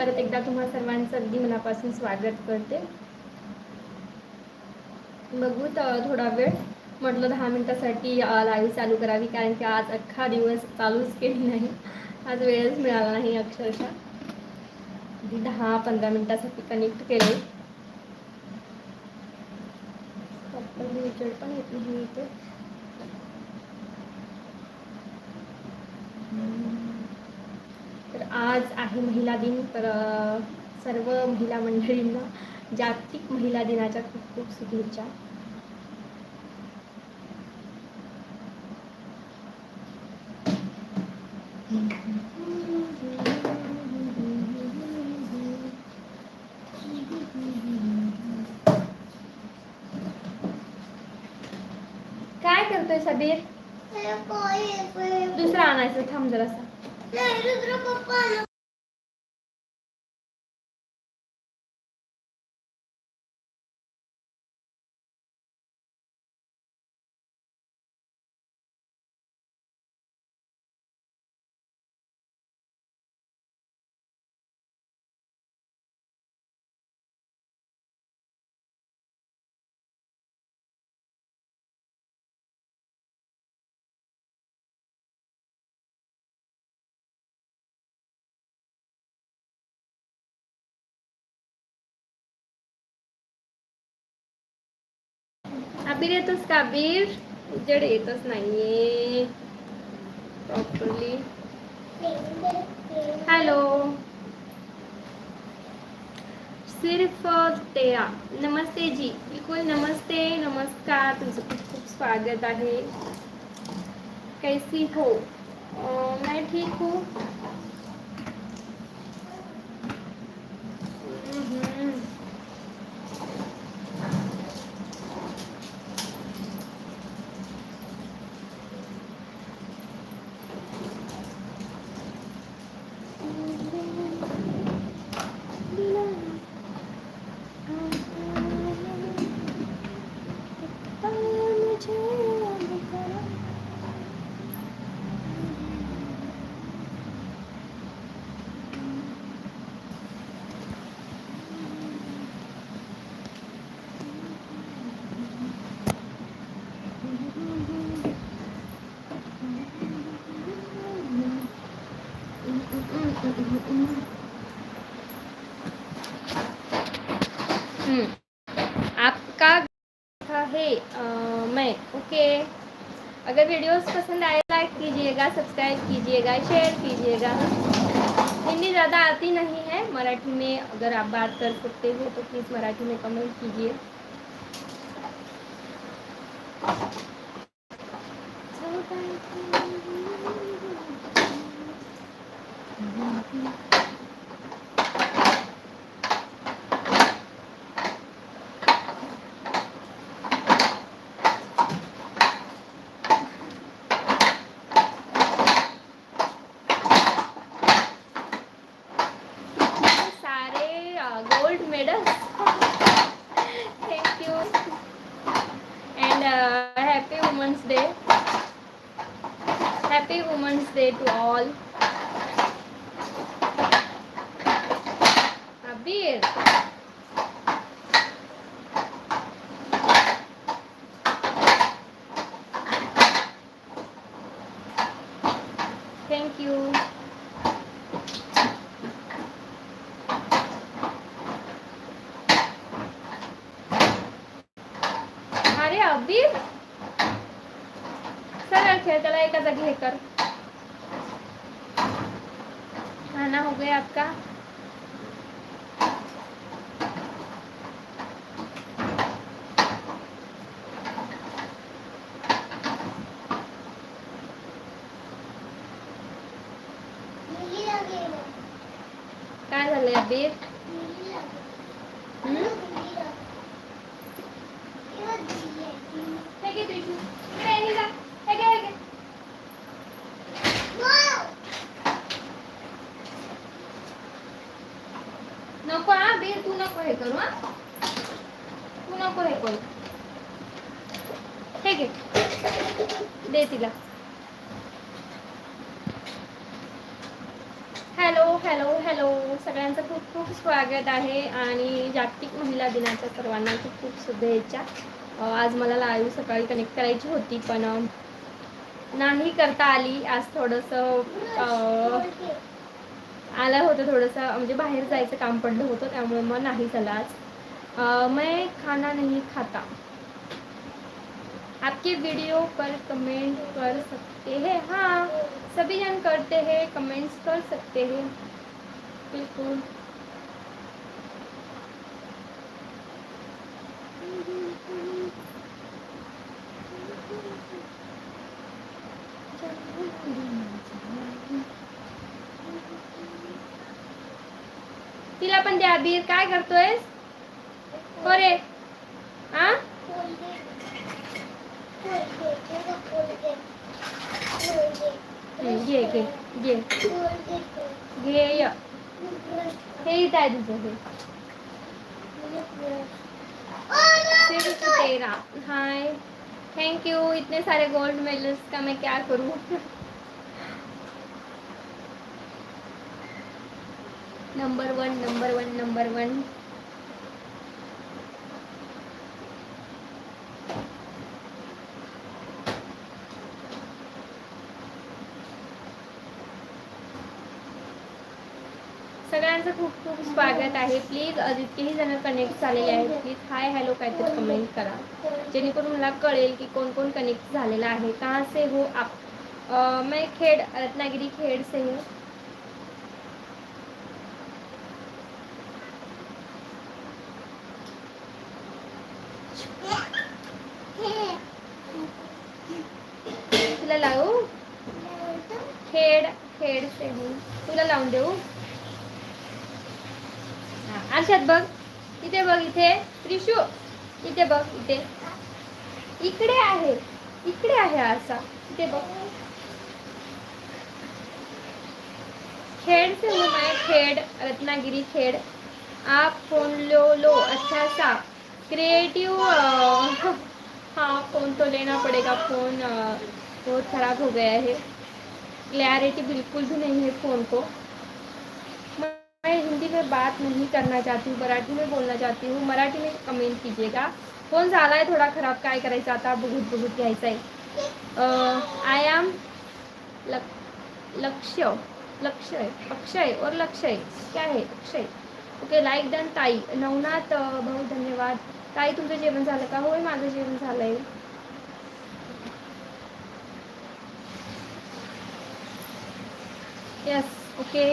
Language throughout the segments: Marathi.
परत एकदा तुम्हा सर्वांचं अगदी मनापासून स्वागत करते. बघू तर थोडा वेळ. म्हटलं दहा मिनटासाठी लाईव्ह चालू करावी कारण की आज अख्खा दिवस चालूच केली नाही. आज वेळच मिळाला नाही अक्षरशः. दहा पंधरा मिनटासाठी कनेक्ट केले पण येत नाही इथे तर आज आहे महिला दिन तर सर्व महिला मंडळींना जागतिक महिला दिनाच्या खूप खूप शुभेच्छा. काय करतोय सबीर? दुसरा आणायचं थांब जरासा. अबीर येतोस का उजेड येतच नाहीये. प्रॉपरली हॅलो सिर्फ तेरा. नमस्ते जी. बिलकुल नमस्ते नमस्कार. तुमचं खूप खूप स्वागत आहे. कैसी हो? मैं ठीक हूँ. ओके अगर वीडियोस पसंद आए लाइक कीजिएगा सब्सक्राइब कीजिएगा शेयर कीजिएगा। हिंदी ज़्यादा आती नहीं है मराठी में, अगर आप बात कर सकते हो तो प्लीज़ मराठी में कमेंट कीजिए। Women's day to all Abir thank you अरे अबीर सरळ खेळ त्याला एका जागी हे कर खाना हो गया आपका। काय झालंय अबीर। Hello hello. सगळ्यांचं खूप खूप स्वागत आहे आणि जागतिक महिला दिनाच्या सर्वांना खूप खूप शुभेच्छा. आज मला लाईव्ह सकाळी कनेक्ट करायची होती पण नाही करता आली. आज थोडंसं आलं होतं थोडंसं. म्हणजे बाहेर जायचं काम पडलं होतं त्यामुळे मग नाही झालं आज. मैं खाना नहीं खाता. आपके वीडियो पर कमेंट कर सकते हैं? हाँ सभी जन करते हैं कमेंट्स कर सकते हैं. बिल्कुल. तिला पण द्या बीर काय करतोय हो रे हा घे घे घे घे य. हे इथं आहे तुझं हे तेरा। हाय थैंक यू इतने सारे गोल्ड मेडल्स का मैं क्या करूँ? Number one number one number one सगळ्यांचं खूप खूप स्वागत आहे. प्लीज जितकेही जण कनेक्ट झालेले आहेत प्लीज हाय हॅलो काहीतरी कमेंट करा. जेणेकरून मला कळेल की कोण कोण कनेक्ट झालेला आहे. कहाँ से हो आप? मैं खेड रत्नागिरी खेड से हूँ. तुला लावू? खेड खेड से हूँ. तुला लावून देऊ? आरशात बघ. इथे बघ इथे. त्रिशू. इथे बघ इथे. इकडे आहे. इकडे आहे आरसा. इथे बघ. खेड से हूँ मैं खेड रत्नागिरी खेड. आप फोन लो लो. अच्छा सा. क्रिएटिव हाँ फ़ोन तो लेना पड़ेगा. फ़ोन बहुत ख़राब हो गया है. क्लैरिटी बिल्कुल भी नहीं है फ़ोन को. मैं हिंदी में बात नहीं करना चाहती हूँ मराठी में बोलना चाहती हूँ। मराठी में कमेंट कीजिएगा। फोन झाला आहे थोडा खराब काय करायचं आता बघूत बघूत घ्यायचं आहे आय एम लक लक्ष्य लक्ष्य अक्षय और लक्ष्य क्या है? अक्षय। ओके लाईक डन ताई नवनाथ बहुत भाऊ धन्यवाद। ताई तुमचं जेवण झालं का? होय माझं जेवण झालं आहे यस ओके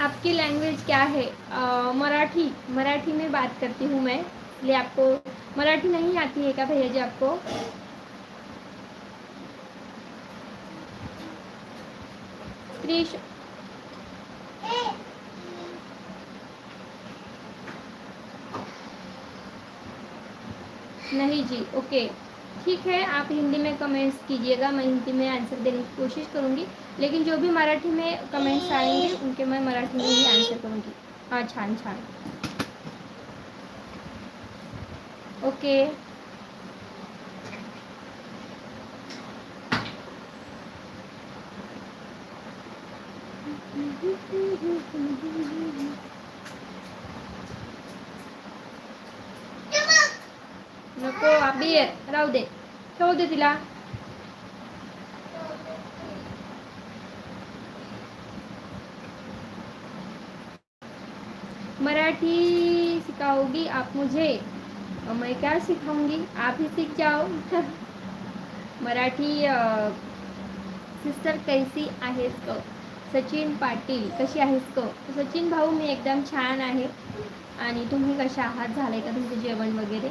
आपकी लैंग्वेज क्या है? मराठी मराठी में बात करती हूँ मैं। इसलिए आपको, मराठी नहीं आती है क्या भैया जी आपको? क्रिश नहीं जी ओके ठीक है, आप हिंदी में कमेंट्स कीजिएगा, मैं हिंदी में आंसर देने की कोशिश करूँगी, लेकिन जो भी मराठी में कमेंट्स आएँगे, उनके मैं मराठी में ही आंसर करूँगी. हाँ छान छान. ओके अबी राहू दे ठेवू दे तिला मराठी सिखाओगी आप मुझे। और मैं क्या सिखाऊंगी? आप ही सीख जाओ। मराठी सिस्टर कैसी आहेस ग? सचिन पाटील कशी आहेस ग? सचिन भाऊ मी एकदम छान आहे. आणि तुम्ही कशा आहात? झाले का तुमचं जेवण वगैरे?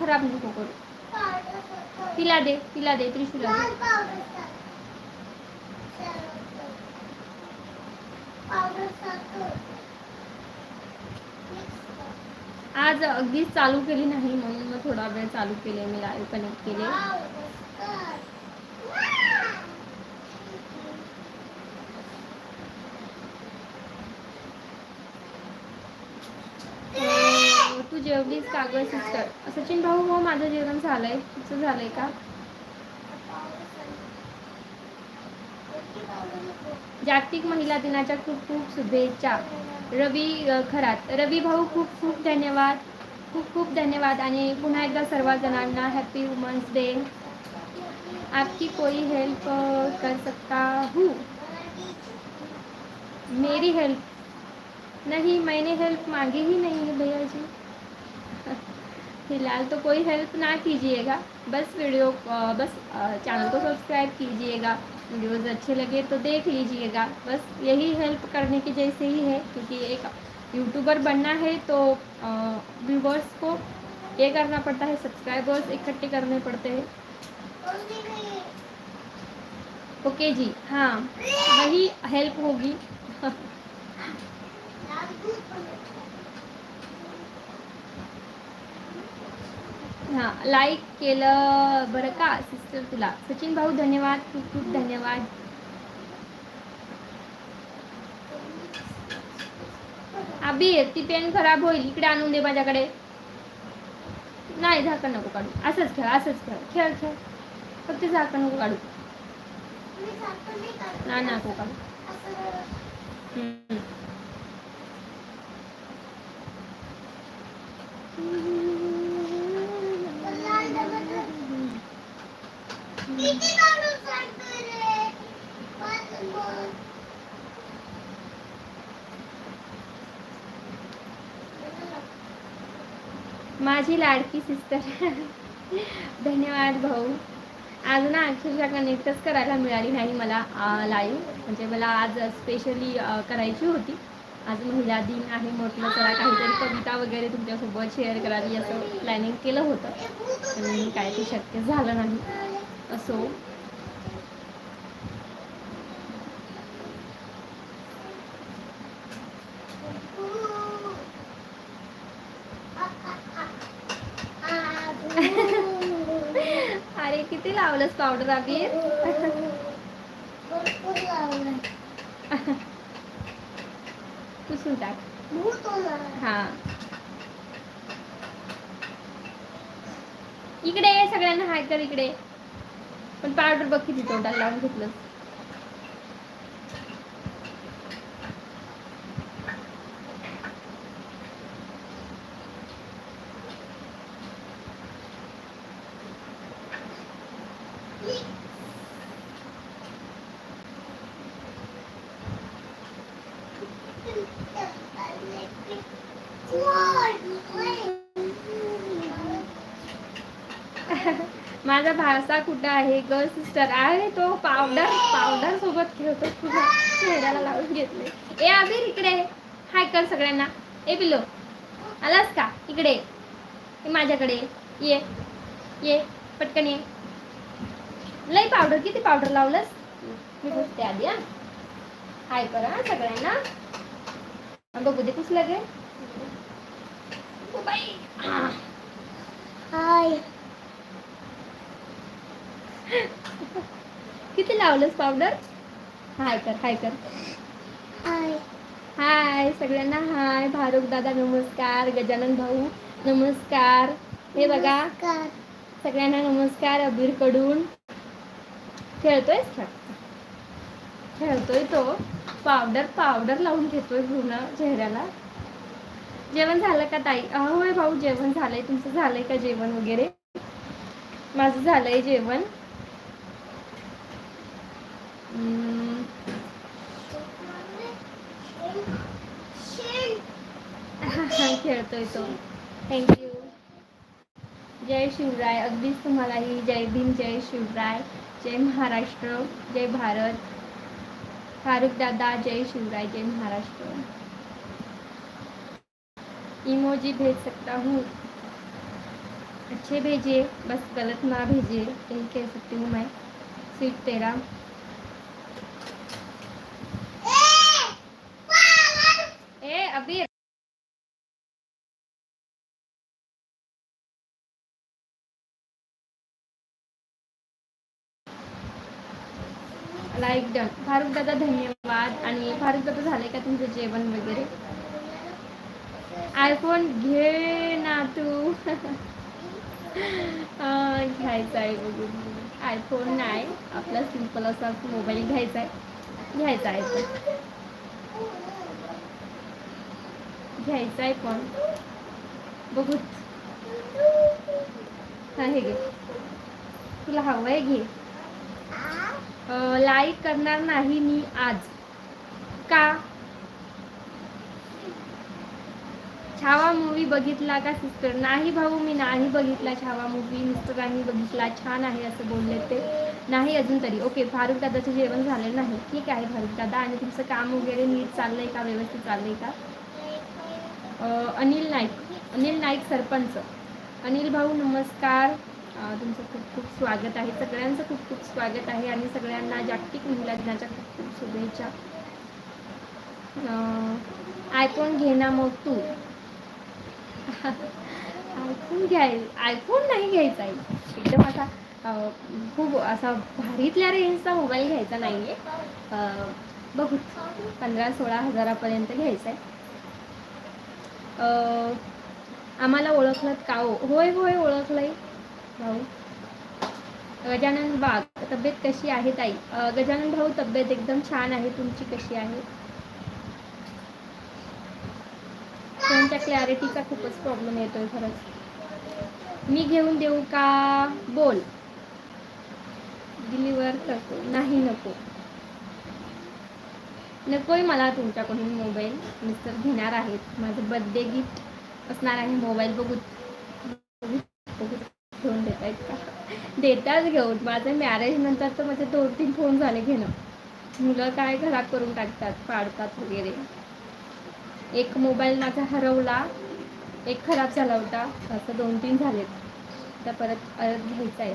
खराब नको करू. तिला दे तिला दे त्रिशूला आज अगदीच चालू केली नाही म्हणून मग थोडा वेळ चालू केले मी लाईव्ह कनेक्ट केले. जेवलीस का गं सिस्टर? सचिन भाऊ हो माझं जेवण झालंय. तुझं झालंय का? जागतिक महिला दिनाच्या खूप खूप शुभेच्छा. रवी खरात. रवी भाऊ खूप खूप धन्यवाद. खूप खूप धन्यवाद आणि पुन्हा एकदा सर्व जणांना हॅपी वुमन्स डे आपकी कोई हेल्प कर सकता हूँ? मेरी हेल्प नहीं मैंने हेल्प मांगी ही नहीं है भैया जी। फ़िलहाल तो कोई हेल्प ना कीजिएगा। बस वीडियो बस चैनल को सब्सक्राइब कीजिएगा। वीडियोज़ अच्छे लगे तो देख लीजिएगा। बस यही हेल्प करने की जैसे ही है, क्योंकि एक यूट्यूबर बनना है तो व्यूवर्स को ये करना पड़ता है सब्सक्राइबर्स इकट्ठे करने पड़ते हैं। ओके जी हाँ वही हेल्प होगी। हां लाईक केलं बरं का सिस्टर तुला. सचिन भाऊ धन्यवाद. खूप खूप धन्यवाद. अबी ती पेन खराब होईल. इकडे आणून दे माझ्याकडे. नाही झाकण नको काढू. असंच खेळ असंच खेळ खेळ खेळ. फक्त झाकण नको काढू. ना नको काढू. माझी लाडकी सिस्टर धन्यवाद भाऊ. आज ना अक्षरशः कनेक्टच करायला मिळाली नाही मला लाईव्ह म्हणजे मला आज स्पेशली करायची होती. आज महिला दिन आहे म्हटलं जरा काहीतरी कविता वगैरे तुमच्यासोबत शेअर करावी असं प्लॅनिंग केलं होतं. पण काय ते शक्य झालं नाही. असो. अरे किती लावलंस पावडर अबीर पुसून टाक. हा. इकडे सगळ्यांना हाय कर इकडे. पण पावडर बघ किती तोंडाला लावून घेतलं. भासा कुठं आहे? ग सिस्टर आहे तो पावडर पावडर सोबत खेळतो. तुझ्या चेहऱ्याला ए अबीर इकडे हाय कर सगळ्यांना. ए पिलो आलास का? इकडे माझ्याकडे ये. ये. पटकन ये. लई पावडर किती पावडर लावलंस? मी बघते आधी, हा. हाय कर हा, सगळ्यांना. बघू दे कुठलं गे. ओ बाई हाय किती लावलंस पावडर हाय कर हाय कर. हाय हाय सगळ्यांना हाय भारूक दादा नमस्कार. गजानन भाऊ नमस्कार. हे बघा. सगळ्यांना नमस्कार अबीरकडून खेळतोय खेळतोय तो. पावडर पावडर लावून घेतोय पूर्ण चेहऱ्याला. जेवण झालं का ताई? होय भाऊ जेवण झालंय. तुमचं झालंय का जेवण वगैरे? माझं झालंय जेवण. खेळतोय तो थँक्यू जय शिवराय अगदीच तुम्हालाही जय भीम, जय शिवराय, जय महाराष्ट्र, जय भारत. फारुख दादा, जय शिवराय, जय महाराष्ट्र. इमोजी भेज सकता हूँ? अच्छे भेजिए, बस गलत ना भेजिए, यही कह सकती हूँ मैं. सीट तेरा. Abir. लाईक डन फारुख दादा धन्यवाद. आणि फारुख दादा झाले का तुमचं जेवण वगैरे? आयफोन घे ना तू. घ्यायचा आहे बघून. आयफोन नाही. आपला सिंपल असा मोबाईल घ्यायचा आहे. घ्यायचा आहे. घ्यायचा आहे पण. बघूत. हा हे घे तुला हवं आहे घे लाईक करणार नाही मी आज. का? छावा मूवी बघितला का सिस्टर नाही भाऊ मी नाही बघितला छावा मूवी मिस्टरांनी बघितला. छान आहे असं बोलले ते. नाही अजून तरी. ओके फारुख दादाचं जेवण झालेलं नाही. ठीक आहे फारुख दादा. आणि तुमचं काम वगैरे नीट चाललंय का? व्यवस्थित चाललंय का? अनिल नाईक अनिल नाईक सरपंच. अनिल भाऊ नमस्कार. तुमचं खूप खूप स्वागत आहे. सगळ्यांचं खूप खूप स्वागत आहे आणि सगळ्यांना जागतिक महिला दिनाच्या खूप खूप शुभेच्छा. आयफोन घे ना मग तू. आयफोन घ्याय आयफोन नाही घ्यायचा आहे. एकदम असा खूप असा भारीतल्या रेंजचा मोबाईल घ्यायचा नाही आहे बघू पंधरा सोळा हजारापर्यंत घ्यायचा आहे. आम्हाला ओळखलं का हो? होय होय ओळखलंय. भाऊ. गजानन बाग तब्येत कशी आहे ताई? गजानन भाऊ तब्येत एकदम छान आहे. तुमची कशी आहे? फोनच्या क्लॅरिटीचा खूपच प्रॉब्लेम येतोय खरंच. मी घेऊन देऊ का? बोल. डिलिव्हर करतो. नाही नको. नकोय मला तुमच्याकडून मोबाईल. मिस्टर घेणार आहेत. माझं बर्थडे गिफ्ट असणार आहे. मोबाईल बघू बघू घेऊन देता येत का? देतात घेऊन. माझं मॅरेज नंतर तर माझे दोन तीन फोन झाले घेणं. मुलं काय घरात करून टाकतात पाडतात वगैरे. एक मोबाईल माझा हरवला एक खराब झाला होता. असं दोन तीन झालेत. तर परत अर्ज घ्यायचा आहे.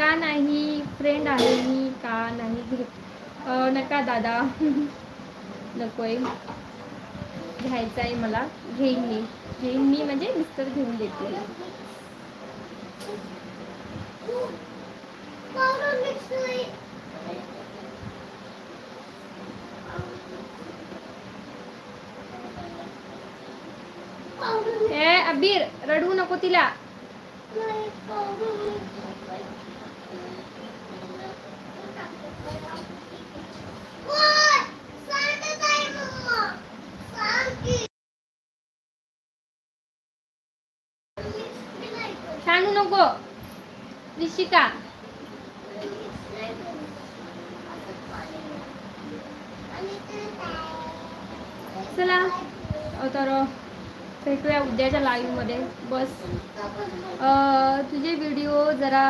का नाही? फ्रेंड आहे मी का नाही? घे नका दादा. नकोय. घ्यायचं आहे मला. घेईन मी. घेईन मी म्हणजे मिस्टर घेऊन देते ए अबीर रडवू नको तिला. सांडू नको. ऋषिका चला तर भेटूया उद्याच्या लाईव्हमध्ये बस. तुझे व्हिडिओ जरा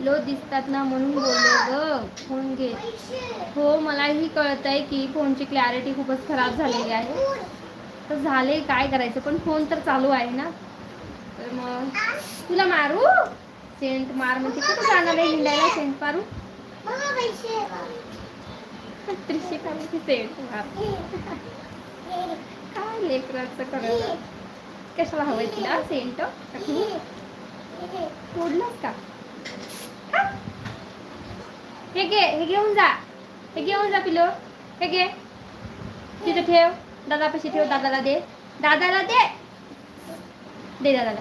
लो दिसतात ना म्हणून बोललो ग. फोन घे. हो मलाही कळत आहे की फोनची क्लॅरिटी खूपच खराब झालेली आहे. तर झाले काय करायचं? पण फोन तर चालू आहे ना. मग. तुला मारू? सेंट मार म्हणजे कुठं जाणार आहे हिंडायला? सेंट मारू? त्रिशिका सेंट मार. काय लेकराचं करायचं कशाला हवंय तुला? सेंट? तोडलंच का? हे? घे हे घेऊन जा. हे घेऊन जा पिलो हे घे. तिथं ठेव. दादापाशी ठेव. दादाला दे. दादाला दे. दे दादाला.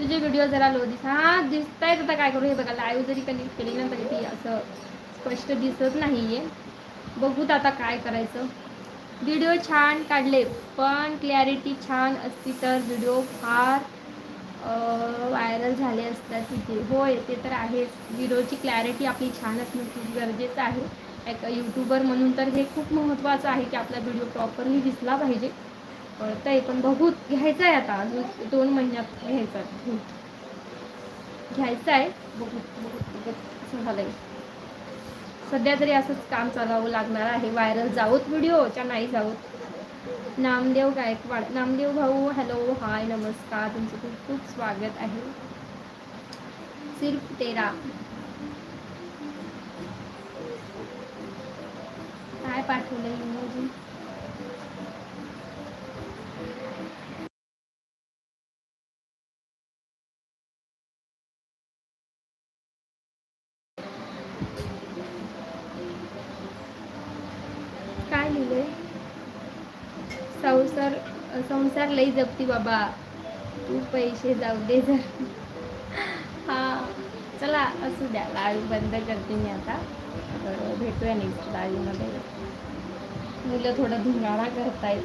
तुझे व्हिडिओ जरा लो दिस हां दिसत आहेत आता काय करू? हे बघा लाईव्ह जरी कनेक्ट केली ना तरी ती असं स्पष्ट दिसत नाही आहे बघूत आता काय करायचं. व्हिडिओ छान काढले पण क्लॅरिटी छान असती तर व्हिडिओ फार व्हायरल झाले असतात तिथे. होय ते तर आहेच. व्हिडिओची क्लॅरिटी आपली छान असणं खूप गरजेचं आहे. एक यूट्यूबर म्हणून तर हे खूप महत्त्वाचं आहे की आपला व्हिडिओ प्रॉपरली दिसला पाहिजे. कळतंय पण बघू घ्यायचं आहे आता. अजून दोन महिन्यात घ्यायचं आहे. घ्यायचं आहे बघू बघू. असं झालंय. सध्या तरी असंच काम चालावं लागणार आहे. व्हायरल जाऊत व्हिडिओच्या नाही जाऊत. नामदेव गायकवाड नामदेव भाऊ हॅलो हाय नमस्कार. तुमचं खूप खूप स्वागत आहे. सिर्फ तेरा. काय पाठवलं इमोजी संसार संसार लई जपती बाबा. तू पैसे जाऊ दे जर. हा. चला असू द्या. लाईव्ह बंद करते मी आता. तर भेटूया नेक्स्ट लाईव्हमध्ये मुलं थोडं धिंगाणा करतायत.